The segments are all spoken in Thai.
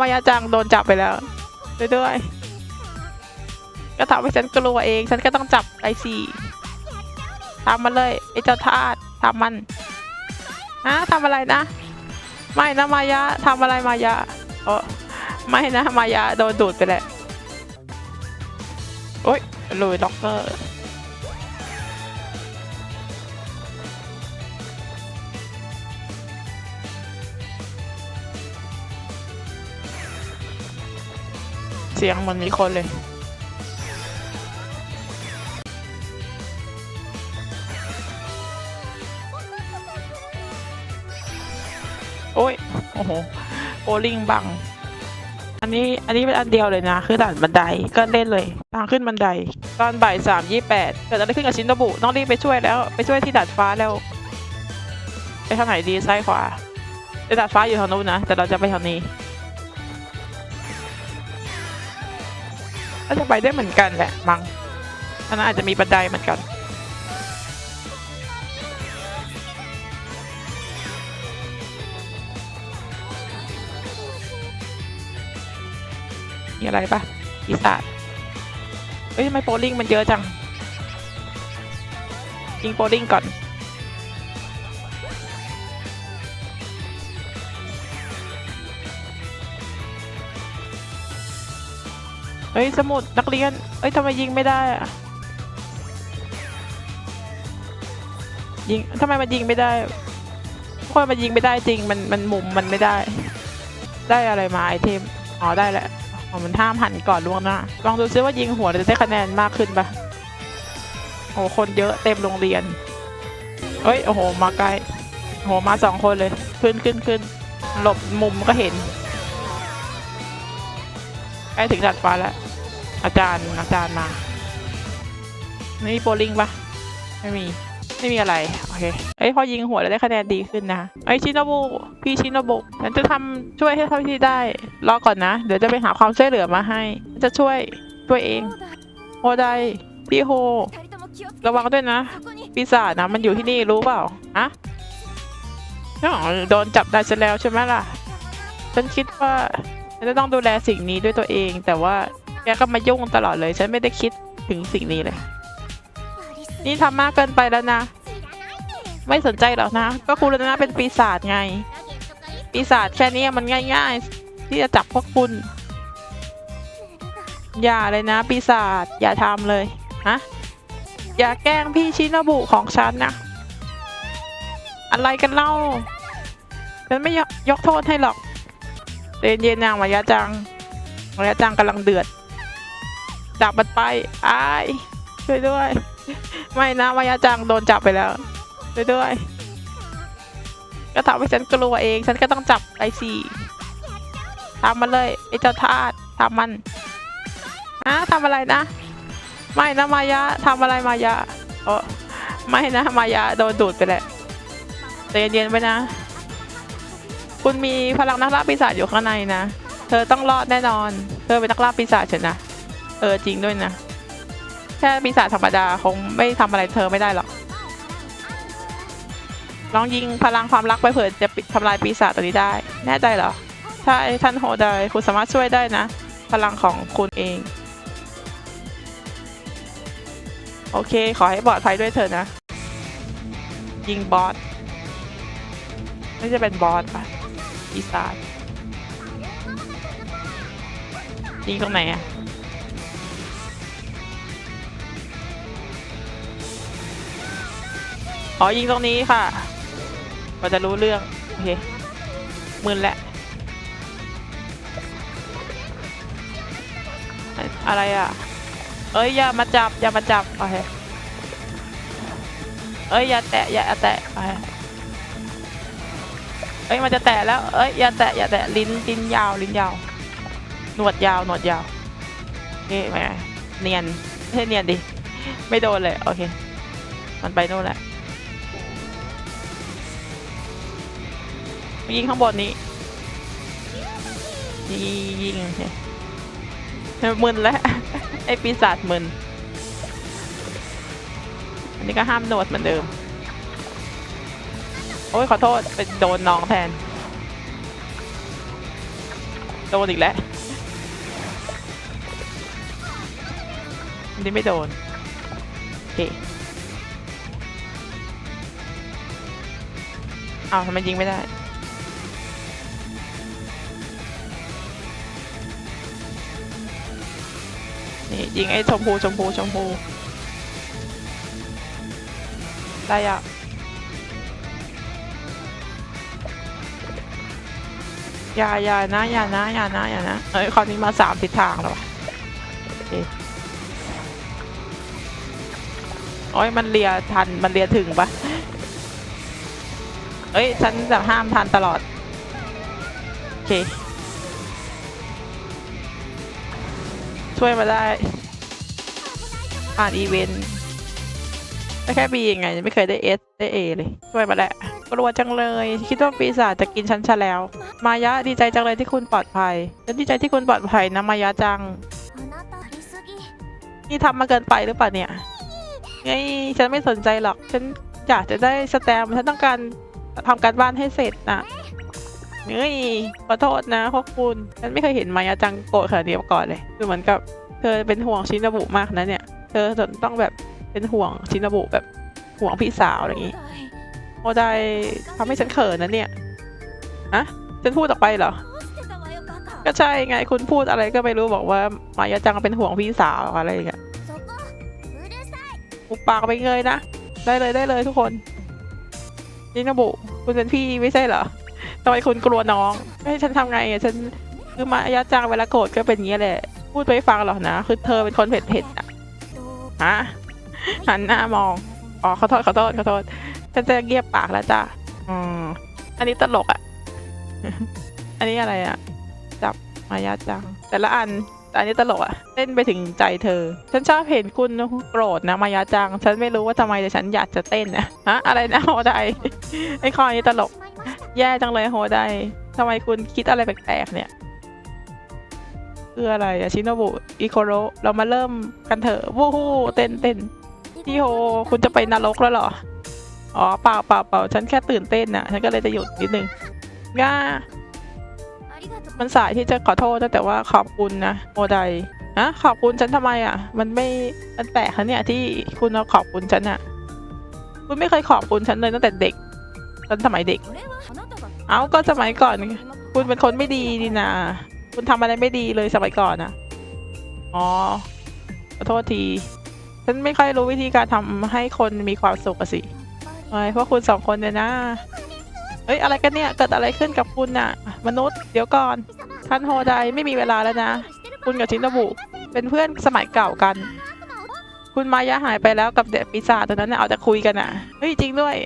มายาจังโดนจับไปแล้วด้วยด้วยก็ทำให้ฉันกลัวเอง ฉันก็ต้องจับไอซีทำมันเลยไอเจ้าทาสทำมันฮะทำอะไรนะ ไม่นะมายาทำอะไรมายาโอ้ไม่นะมายาโดนดูดไปแล้วโอ๊ยลุยด็อกเตอร์ เสียงเหมันมีคนเลย โอ้ย โอ้โห โอลิงบัง อันนี้ อันนี้เป็นอันเดียวเลยนะ คือด่านบันได ก็เล่นเลย ทางขึ้นบันได ตอนบ่ายสามยี่แปดเกิดอะไรขึ้นกับชินโนบุต้องรีบไปช่วยแล้ว ไปช่วยที่ดาดฟ้าแล้ว ไปทางไหนดี ซ้ายขวาแต่ดาดฟ้าอยู่ทางนู้นนะ แต่เราจะไปทางนี้ ก็จะไปได้เหมือนกันแหละมั้งอันนั้นอาจจะมีบันไดเหมือนกัน มีอะไรปะปีศาจเฮ้ยทำไมโปลิงมันเยอะจังยิงโปลิงก่อน เฮ้ยสมุดนักเรียนเอ้ยทำไมยิงไม่ได้อะยิงทำไมมันยิงไม่ได้เพราะมันยิงไม่ได้จริง มันมันมุมมันไม่ได้ ได้อะไรมาไอเทม อ๋อได้แหละอ๋อมันห้ามหันก่อนล่วงหน้า ลองดูซิว่ายิงหัวจะได้คะแนนมากขึ้นปะโอ้คนเยอะเต็มโรงเรียน เฮ้ย โอ้โห มาใกล้โอ้โห มาสองคนเลย ขึ้นขึ้นขึ้น หลบมุมก็เห็น ล้ถึงดัดฟ้าแล้ว อาจารย์อาจารย์มานี่มีโปลิงปะไม่มี ไม่มีอะไร โอเค เอ้ย พอยิงหัวแล้วได้คะแนนดีขึ้นนะ ไอชินโนบุ พี่ชินโนบุฉันจะทำช่วยให้เท่าที่ได้ รอก่อนนะ เดี๋ยวจะไปหาความช่วยเหลือมาให้ จะช่วยตัวเองโฮไดพี่โฮ ระวังด้วยนะ ปีศาจนะ มันอยู่ที่นี่รู้เปล่าฮะอ๋อโดนจับได้ซะแล้วใช่ไหมล่ะ ฉันคิดว่า ฉันจะต้องดูแลสิ่งนี้ด้วยตัวเอง แต่ว่าแกก็มายุ่งตลอดเลย ฉันไม่ได้คิดถึงสิ่งนี้เลย นี่ทำมากเกินไปแล้วนะ ไม่สนใจหรอกนะ ก็คุณนะเป็นปีศาจไง ปีศาจแค่นี้มันง่าย ๆ ที่จะจับพวกคุณ อย่าเลยนะ ปีศาจอย่าทำเลยฮะอย่าแกล้งพี่ชินบุของฉันนะอะไรกันเล่าฉันไม่ยยกโทษให้หรอก เย็นเย็นๆนางมายาจังมายาจังกำลังเดือดจับมันไปอายช่วยด้วย ไม่นะมายาจังโดนจับไปแล้วช่วยด้วย ก็ทำให้ฉันกลัวเอง ฉันก็ต้องจับไอซีทำมันเลยไอ้เจ้าทาสทำมันฮะทำอะไรนะ ไม่นะมายาทำอะไรมายาโอไม่นะมายาโดนดูดไปแล้วใจเย็นๆไปนะ คุณมีพลังนักล่าปีศาจอยู่ข้างในนะ เธอต้องรอดแน่นอน เธอเป็นนักล่าปีศาจเฉยนะ เออจริงด้วยนะ แค่ปีศาจธรรมดาคงไม่ทำอะไรเธอไม่ได้หรอก ลองยิงพลังความรักไปเผื่อจะปิดทำลายปีศาจตัวนี้ได้ แน่ใจเหรอ ใช่ท่านโฮไดคุณสามารถช่วยได้นะ พลังของคุณเอง โอเค ขอให้ปลอดภัยด้วยเถอนะ ยิงบอสไม่จะเป็นบอสปะ ปีศาจยิงตรงไหนอะอ๋อยิงตรงนี้ค่ะเราจะรู้เรื่อง โอเคมึนแหละ อะไรอะ เอ้ย อย่ามาจับ อย่ามาจับ โอเค เอ้ย อย่าแตะ อย่าแตะ โอเค เอ้ยมันจะแตะแล้ว เอ้ยอย่าแตะอย่าแตะลิ้นลิ้นยาวลิ้นยาว หนวดยาวหนวดยาวโอเคแหมเนียนไม่ใช่เนียนดิ ไม่โดนเลย โอเค มันไปโน่นแหละยิงข้างบนนี้ยิงยิงมึนแล้ว ไอปีศาจมึน อันนี้ก็ห้ามโนดเหมือนเดิม โอ้ยขอโทษเป็นโดนน้องแทน โดนอีกแล้วนนี้ไม่โดน โอเคอ้าวทำไมยิงไม่ได้นี่ยิงไอ้ชมพูชมพูชมพู ได้อะ อย่าอย่านะอย่านะอย่านะอย่านะเอ้ยคราวนี้มาสามทิศทางแล้วว่ะโอ้ยมันเลียทันมันเลียถึงปะเอ้ยฉันจะห้ามทันตลอด โอเค ช่วยมาได้ ผ่านอีเวนต์ได้แค่บียังไงยังไม่เคยได้เอสได้เอเลย ช่วยมาแหละ กลัวจังเลย คิดว่าปีศาจจะกินฉันซะแล้ว มายะดีใจจังเลยที่คุณปลอดภัยฉันดีใจที่คุณปลอดภัยนะมายะจัง นี่ทำมาเกินไปหรือเปล่าเนี่ยไงฉันไม่สนใจหรอก ฉันอยากจะได้สแตมฉันต้องการทำการบ้านให้เสร็จนะเฮ้ยขอโทษนะพวกคุณฉันไม่เคยเห็นมายะจังโกรธขนาดนี้มาก่อนเลย คือเหมือนกับเธอเป็นห่วงชินบุมากนะเนี่ย เธอต้องแบบเป็นห่วงชินบุแบบห่วงพี่สาวอะไรอย่างนี้ โมไดทำให้ฉันเขินนะเนี่ยอะฉันพูดออกไปเหรอ ก็ใช่ไงคุณพูดอะไรก็ไม่รู้บอกว่ามายาจังเป็นห่วงพี่สาวอะไรอย่างเงี้ยอุปปากไปเลยนะ ได้เลยได้เลยทุกคนนี่นะบุ คุณเป็นพี่ไม่ใช่เหรอทำไมคุณกลัวน้องให้ฉันทำไงอะฉันคือมายาจังเวลาโกรธก็เป็นงนี้แหละ พูดไปฟังหรอกนะ คือเธอเป็นคนเผ็ดๆอะฮะหันหน้ามอง อ๋อขอโทษขอโทษขอโทษ ฉัจะเงียบปากแล้วจ้ะอืมอันนี้ตลกอะ อันนี้อะไรอะ จับมายาจัง แต่ละอันอันนี้ตลกอะเต้นไปถึงใจเธอ ฉันชอบเห็นคุณโกรธนะมายาจัง ฉันไม่รู้ว่าทำไมแต่ฉันอยากจะเต้นนะฮะอะไรนะโฮไดไอ้ข้อนี้ตลก แย่จังเลยโฮไดทำไมคุณคิดอะไรแปลกๆเนี่ยคืออะไรอะชินโนบุอิโคโรเรามาเริ่มกันเถอะวู้ฮู้เต้นเต้นที่โฮคุณจะไปนรกแล้วเหรอ อ๋อเปล่าเปล่าเปล่าฉันแค่ตื่นเต้นนะฉันก็เลยจะหยุดนิดนึงง่ามันสายที่จะขอโทษนะแต่ว่าขอบคุณนะโมไดอะขอบคุณฉันทำไมอะ มันไม่มันแปลกคะเนี่ยที่คุณเอาขอบคุณฉันอะ คุณไม่เคยขอบคุณฉันเลยตั้งแต่เด็กตอนสมัยเด็ก เอาก็สมัยก่อน คุณเป็นคนไม่ดีดีนะคุณทำอะไรไม่ดีเลยสมัยก่อนนะอ๋อขอโทษที ฉันไม่ค่อยรู้วิธีการทำให้คนมีความสุขสิ ไอ้พวกคุณสองคนเนี่ยนะ เอ้ยอะไรกันเนี่ยเกิดอะไรขึ้นกับคุณน่ะ มนุษย์เดี๋ยวก่อนท่านโฮไดไม่มีเวลาแล้วนะ คุณกับชินตบุเป็นเพื่อนสมัยเก่ากัน คุณมายะหายไปแล้วกับเด็กปีศาจตัวนั้นเนี่ยเอาแต่คุยกันอะเฮ้ยจริงด้วย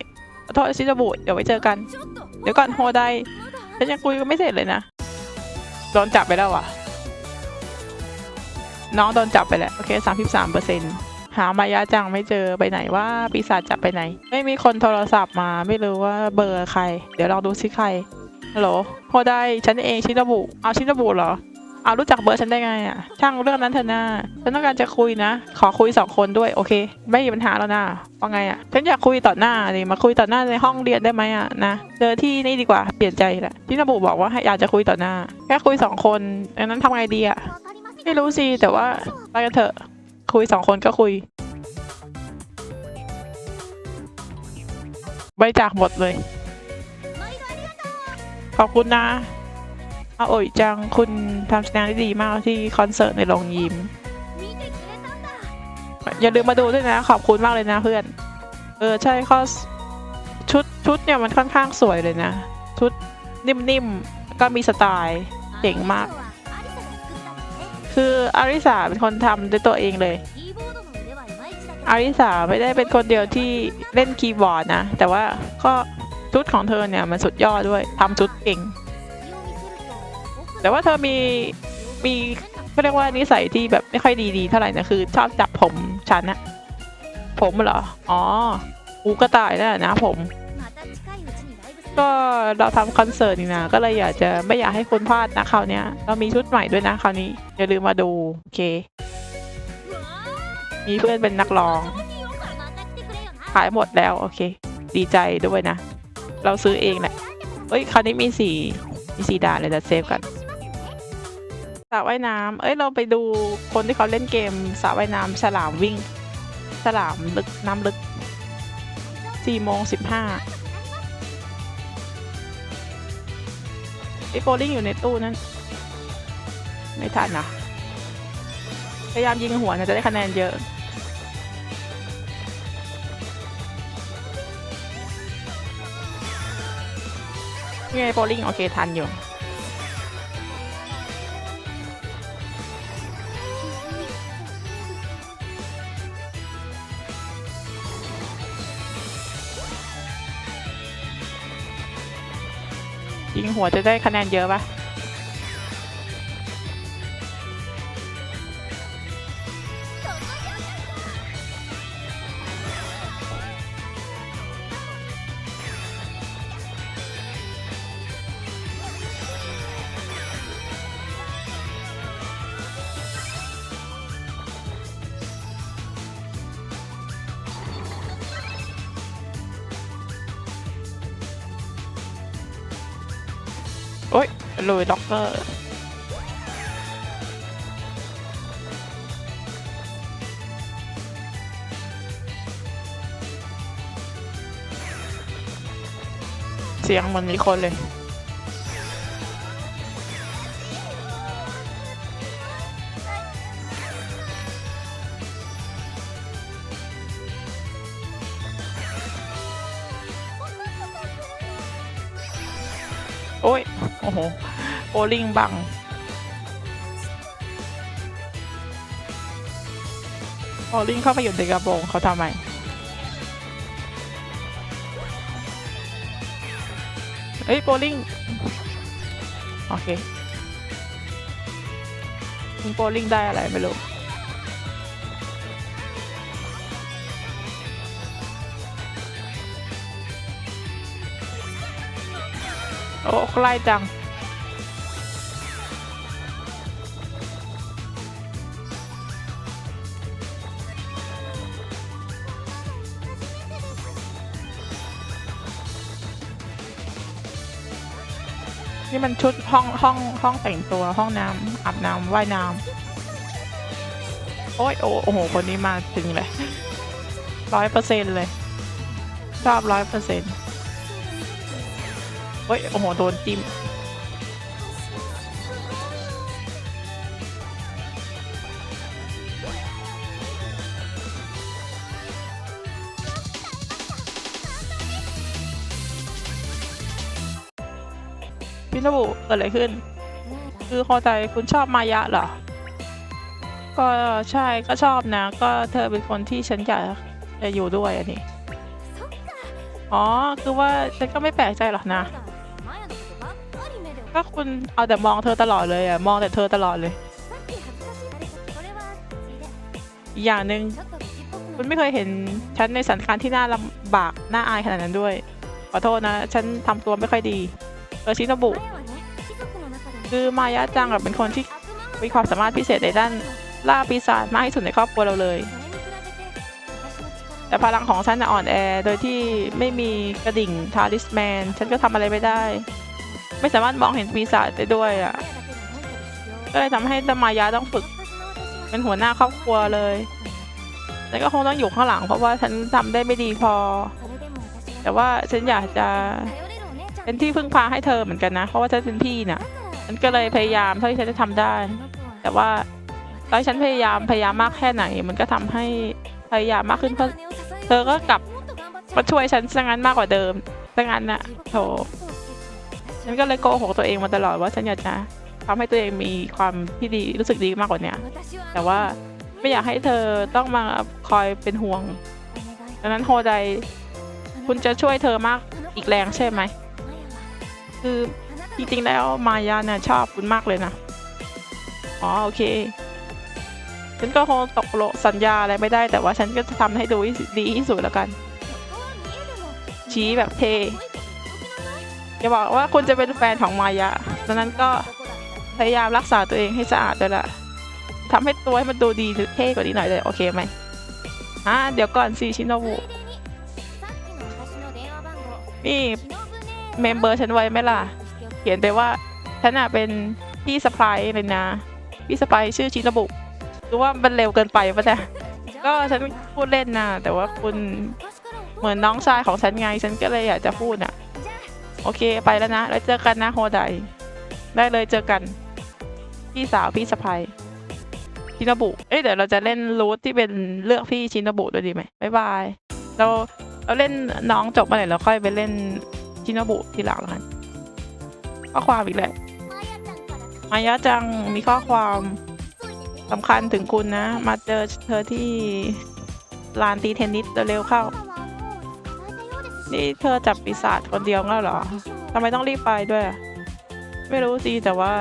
ขอโทษชินตบุเดี๋ยวไว้เจอกัน เดี๋ยวก่อนโฮไดฉันยังคุยกันไม่เสร็จเลยนะโดนจับไปแล้วอะ น้องโดนจับไปแล้วโอเคสามสิบสามเปอร์เซ็นต์ หามายะจังไม่เจอไปไหนว่าปีศาจจับไปไหน ไม่มีคนโทรศัพท์มาไม่รู้ว่าเบอร์ใคร เดี๋ยวลองดูซิใครฮัลโหลโอได้ฉันเองชินบุเอาชินบุเหรอเอารู้จักเบอร์ฉันได้ไงอะ ช่างเรื่องนั้นเถอะนะฉันต้องการจะคุยนะ ขอคุยสองคนด้วยโอเค ไม่มีปัญหาแล้วนะว่าไงอะ ฉันอยากคุยต่อหน้าเลยมาคุยต่อหน้าในห้องเรียนได้ไหมอะนะเจอที่นี่ดีกว่าเปลี่ยนใจละชิโนบุบอกว่าอยากจะคุยต่อหน้า แค่คุยสองคนดังนั้นทำไงดีอะไม่รู้สิแต่ว่าไปกันเถอะ คุยสองคนก็คุย ใบจากหมดเลย ขอบคุณนะเอาโอยจังคุณทำแสดงได้ดีมากที่คอนเสิร์ตในโรงยิม อย่าลืมมาดูด้วยนะ ขอบคุณมากเลยนะเพื่อน เออ ใช่คอสชุดชุดเนี่ยมันค่อนข้างสวยเลยนะ ชุดนิ่มๆก็มีสไตล์เจ๋งมาก คืออาริสาเป็นคนทำด้วยตัวเองเลย อาริสาไม่ได้เป็นคนเดียวที่เล่นคีย์บอร์ดนะ แต่ว่าก็ชุดของเธอเนี่ยมันสุดยอดด้วยทำชุดเก่ง แต่ว่าเธอมีมีก็เรียกว่านิสัยที่แบบไม่ค่อยดีๆเท่าไหร่นะคือ ชอบจับผมฉันอะผมเหรอ อ๋อกูก็ตายแล้วนะผม ก็เราทำคอนเสิร์ตนี่นะ ก็เลยอยากจะไม่อยากให้คนพลาดนะคราวนี้เรามีชุดใหม่ด้วยนะคราวนี้ อย่าลืมมาดู โอเค มีเพื่อนเป็นนักร้อง ขายหมดแล้ว โอเค ดีใจด้วยนะ เราซื้อเองแหละเอ้ยคราวนี้มีสีมีสีด่านเลยจะเซฟกันสระว่ายน้ำเอ้ยเราไปดูคนที่เขาเล่นเกมสระว่ายน้ำฉลามวิ่ง ฉลามลึกน้ำลึกสี่โมงสิบห้า ไอ้โบลิ่งอยู่ในตู้นั้น ไม่ทันนะพยายามยิงหัวนะจะได้คะแนนเยอะ นี่ไงโบลิ่งโอเคทันอยู่ ยิงหัวจะได้คะแนนเยอะปะ ลุยล็อกเกอร์เสียงมันมีคนเลย โอลิงบัง โอลิงเข้าไปอยู่ในกระโปรงเขาทำไมเอ้ยโบลิ่งโอเคยิงโบลิ่งได้อะไรไม่รู้โอ้ใกล้จัง นี่มันชุดห้องห้องห้องแต่งตัวห้องน้ำอาบน้ำว่ายน้ำโอ้ยโอ้โหคนนี้มาจริงเลยร้อยเปอร์เซ็นต์เลย ชอบร้อยเปอร์เซ็นต์โอ้ยโอ้โหโดนจิ้ม พินบุเกิดอะไรขึ้น คือเข้าใจคุณชอบมายะเหรอ ก็ใช่ก็ชอบนะ ก็เธอเป็นคนที่ฉันอยากจะอยู่ด้วยอันนี้อ๋อ คือว่าฉันก็ไม่แปลกใจหรอกนะถ้าคุณเอาแต่มองเธอตลอดเลยอะมองแต่เธอตลอดเลย อย่างหนึ่งคุณไม่เคยเห็นฉันในสถานการณ์ที่น่าลำบากน่าอายขนาดนั้นด้วย ขอโทษนะ ฉันทำตัวไม่ค่อยดี เอชิโนบุคือมายาจังเป็นคนที่มีความสามารถพิเศษในด้านล่าปีศาจมากที่สุดในครอบครัวเราเลย แต่พลังของฉันอ่อนแอ โดยที่ไม่มีกระดิ่งทาริสแมน ฉันก็ทำอะไรไม่ได้ ไม่สามารถมองเห็นปีศาจได้ด้วยอะ ก็เลยทำให้ตมายาต้องฝึก เป็นหัวหน้าครอบครัวเลยแต่ก็คงต้องอยู่ข้างหลังเพราะว่าฉันทำได้ไม่ดีพอ แต่ว่าฉันอยากจะ เป็นที่พึ่งพาให้เธอเหมือนกันนะ เพราะว่าฉันเป็นพี่น่ะฉันก็เลยพยายามเท่าที่ฉันจะทำได้ แต่ว่าตอนฉันพยายามพยายามมากแค่ไหน มันก็ทำให้พยายามมากขึ้นเพราะเธอก็กลับมาช่วยฉันซะงั้นมากกว่าเดิมซะงั้นน่ะโถฉันก็เลยโกหกตัวเองมาตลอดว่าฉันอยากจะทำให้ตัวเองมีความที่ดีรู้สึกดีมากกว่าเนี้ยแต่ว่าไม่อยากให้เธอต้องมาคอยเป็นห่วงดังนั้นโฮไดคุณจะช่วยเธอมากอีกแรงใช่ไหม คือจริงๆแล้วมายาเนี่ยชอบคุณมากเลยนะ อ๋อโอเค ฉันก็คงตกลงสัญญาอะไรไม่ได้ แต่ว่าฉันก็จะทำให้ดูดีที่สุดแล้วกัน ชี้แบบเทอย่าบอกว่าคุณจะเป็นแฟนของมายะดังนั้นก็พยายามรักษาตัวเองให้สะอาดด้วยละทำให้ตัวให้มันดูดีเท่กว่านี้หน่อยเลยโอเคไหมอะเดี๋ยวก่อนสิชินโนบุนี่ เมมเบอร์ฉันไว้ไหมล่ะ เขียนไปว่าฉันอะเป็นพี่สปายเลยนะ พี่สปายชื่อชินบุรู้ว่ามันเร็วเกินไปปะเนี่ยก็ฉันพูดเล่นนะแต่ว่าคุณเหมือนน้องชายของฉันไง ฉันก็เลยอยากจะพูดอะ โอเคไปแล้วนะ แล้วเจอกันนะโฮไดได้เลยเจอกัน พี่สาวพี่สะพายชินาบุ เอ้ยเดี๋ยวเราจะเล่นรูทที่เป็นเลือกพี่ชินาบุด้วยดีไหมบ๊ายบาย เราเราเล่นน้องจบมาไหนเราค่อยไปเล่น ชินโนบุที่หลังแล้วกันข้อความอีกแหละมายะจังมีข้อความสำคัญถึงคุณนะ มาเจอเธอที่ลานตีเทนนิสเร็วเข้า นี่เธอจับปีศาจคนเดียวแล้วเหรอทำไมต้องรีบไปด้วย ไม่รู้สิแต่ว่า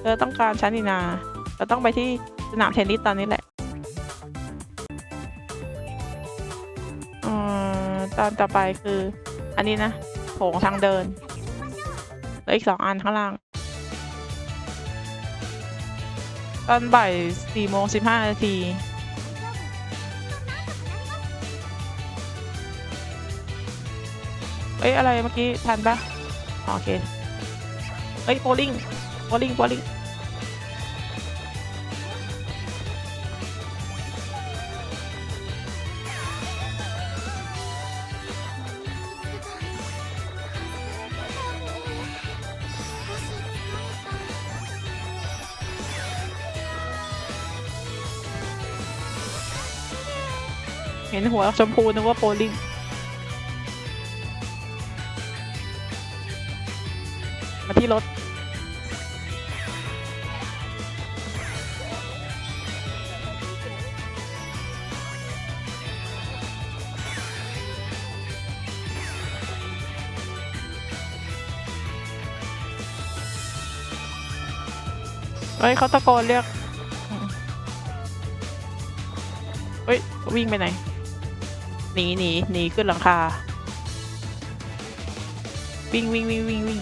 เธอต้องการฉันนี่นาเราต้องไปที่สนามเทนนิสตอนนี้แหละตอนต่อไปคืออันนี้นะ โถงทางเดินแล้วอีกสองอันข้างล่าง ตอนบ่ายสี่โมงสิบห้านาทีเอ้ยอะไรเมื่อกี้ทันปะโอเค เอ้ยโบลิ่งโบลิ่งโบลิ่ง ห็นหัวชมพูนึกว่าโบลิ่งมาที่รถ เฮ้ยเขาตะโกนเรียกเฮ้ย วิ่งไปไหน หนีหนีหนีขึ้นหลังคา วิ่งวิ่งวิ่งวิ่งวิ่ง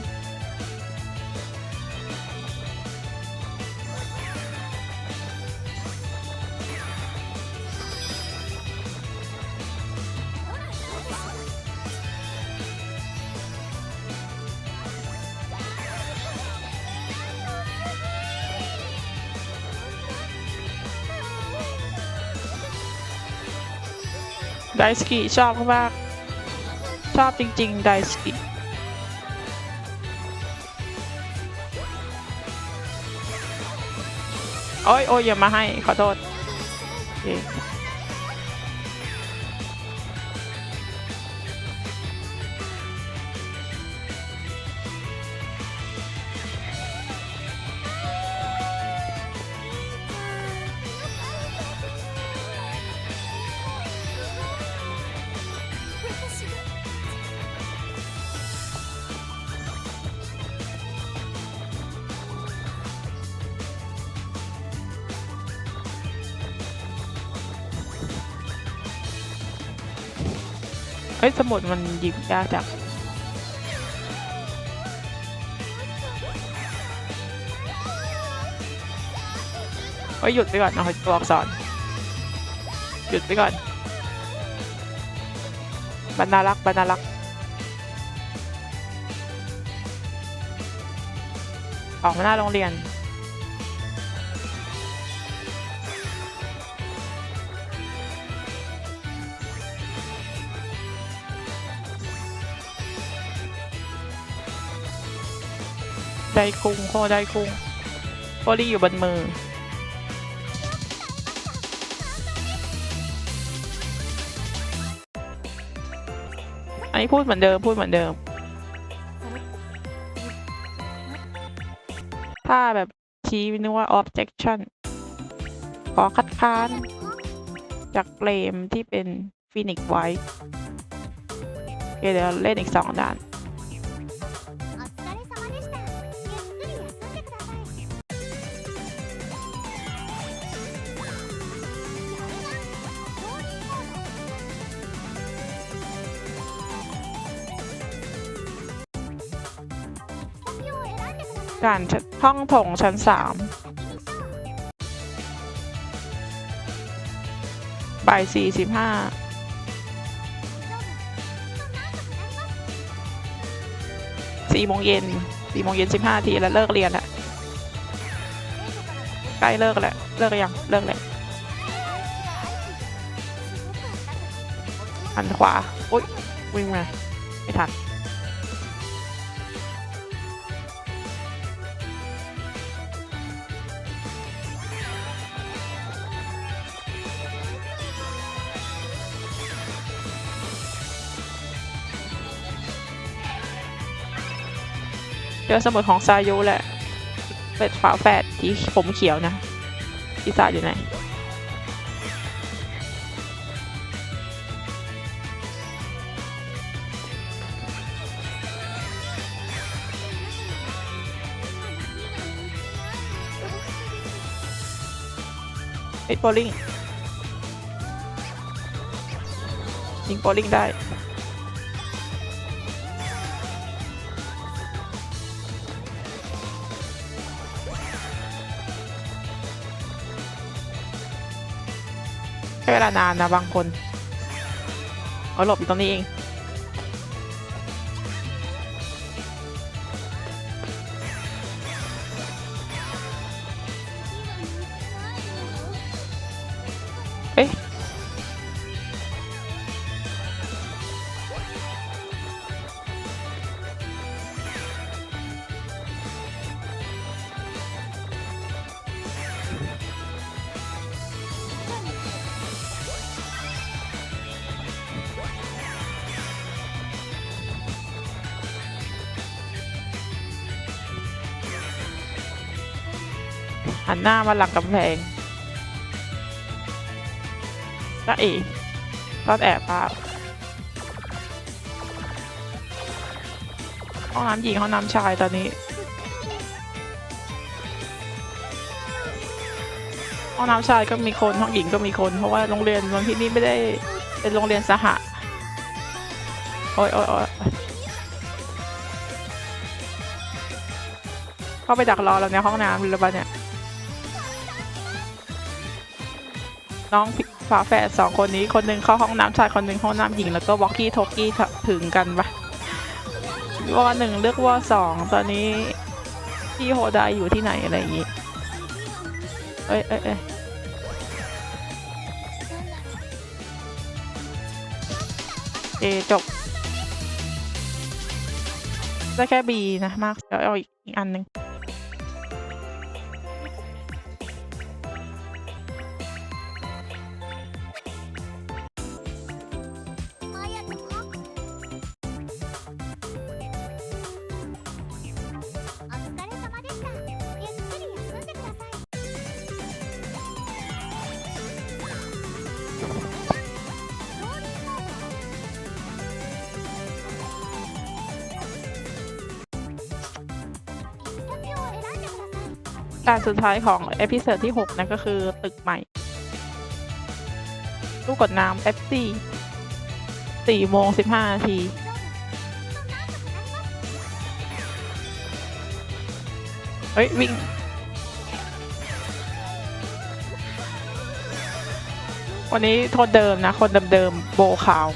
ดสกีชอบมาก ชอบจริงๆไดสกีโอ้ยโอ้ยอย่ามาให้ ขอโทษโอเค เอ้ยสมุดมันหยิบยากจังเฮ้ยหยุดไปก่อนเอาตัวอักษรหยุดไปก่อนบรรณารักษ์บรรณารักษ์ออกมาหน้าโรงเรียน ไดคุงโคไดคุงโคลี่อยู่บนมือ อันนี้พูดเหมือนเดิมพูดเหมือนเดิม ถ้าแบบชี้นึกว่า objection ขอคัดค้าน จากเกรมที่เป็นฟินิกไว้เดี๋ยวเล่นอีกสองด่าน กันห้องถงชั้นสามบ่ายสี่สิบห้าสี่โมงเย็นสี่โมงเย็นสิบห้าทีแล้วเลิกเรียนละใกล้เลิกแล้วเลิกยังเลิกแล้วอันขวาอุ้ยวิ่งมาไม่ทัน เจอสมุดของซายุแหละ เป็ดฝาแฝดที่ผมเขียวนะปีศาจอยู่ไหนเอ็ดโบลิ่งยิงโบลิ่งได้ ช้เวลานานนะบางคน เอาหลบอยู่ตรงนี้เอง หันหน้ามาหลังกำแพงจ้าเอ๋ก็แอบภาพห้องน้ำหญิงห้องน้ำชายตอนนี้ห้องน้ำชายก็มีคนห้องหญิงก็มีคน เพราะว่าโรงเรียนโรงที่นี่ไม่ได้เป็นโรงเรียนสหะโอ้ยโอ้ยโอ้ยเข้าไปดักรอเราในห้องน้ำหรือเปล่าเนี่ย น้องฝาแฝดสองคนนี้คนหนึ่งเข้าห้องน้ำชายคนหนึ่งห้องน้ำหญิงแล้วก็วอกกี้ทอกกี้ถึงกันปะวอหนึ่งเลือกวอสองตอนนี้พี่โฮไดอยู่ที่ไหนอะไรอย่างงี้เอ้ยเอ้ยเอ้ยเอจบได้แค่บีนะมากเดี๋ยวเอาอีกอันหนึ่ง สุดท้ายของเอพิ o d ดที่ 6 นั่นก็คือตึกใหม่ ลูกกดน้ำเอฟซี่สี่โมงสิบห้านาทีเฮ้ย วิ่ง วันนี้โทษเดิมนะ คนเดิมๆโบขาว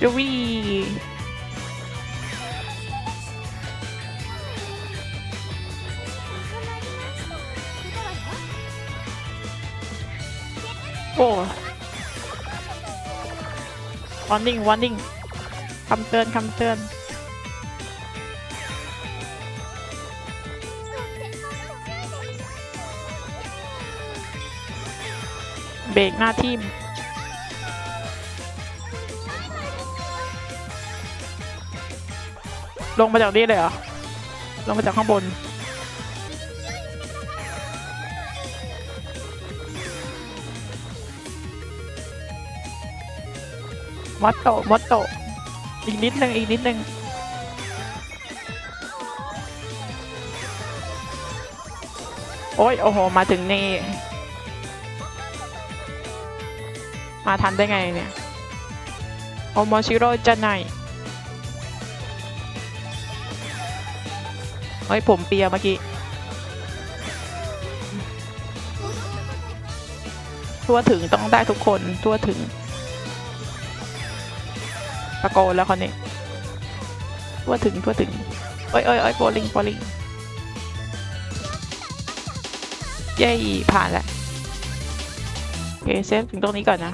จูวี่โอ้วอร์นิ่งวอร์นิ่งคำเตือนคำเตือนเบรกหน้าทีม ลงมาจากนี้เลยเหรอ ลงมาจากข้างบน มอตโตมอตโตอีกนิดนึงอีกนิดนึงโอ้ย โอ้โห มาถึงนี่ มาทันได้ไงเนี่ย โอโมชิโร่จะไหน เฮ้ยผมเปียเมื่อกี้ทั่วถึงต้องได้ทุกคนทั่วถึงตะโกนแล้วคนนี้ทั่วถึงทั่วถึงเอ้ยเอ้ยเอ้ยโบลิงโบลิงเย้ผ่านแล้วโอเคเซฟถึงตรงนี้ก่อนนะ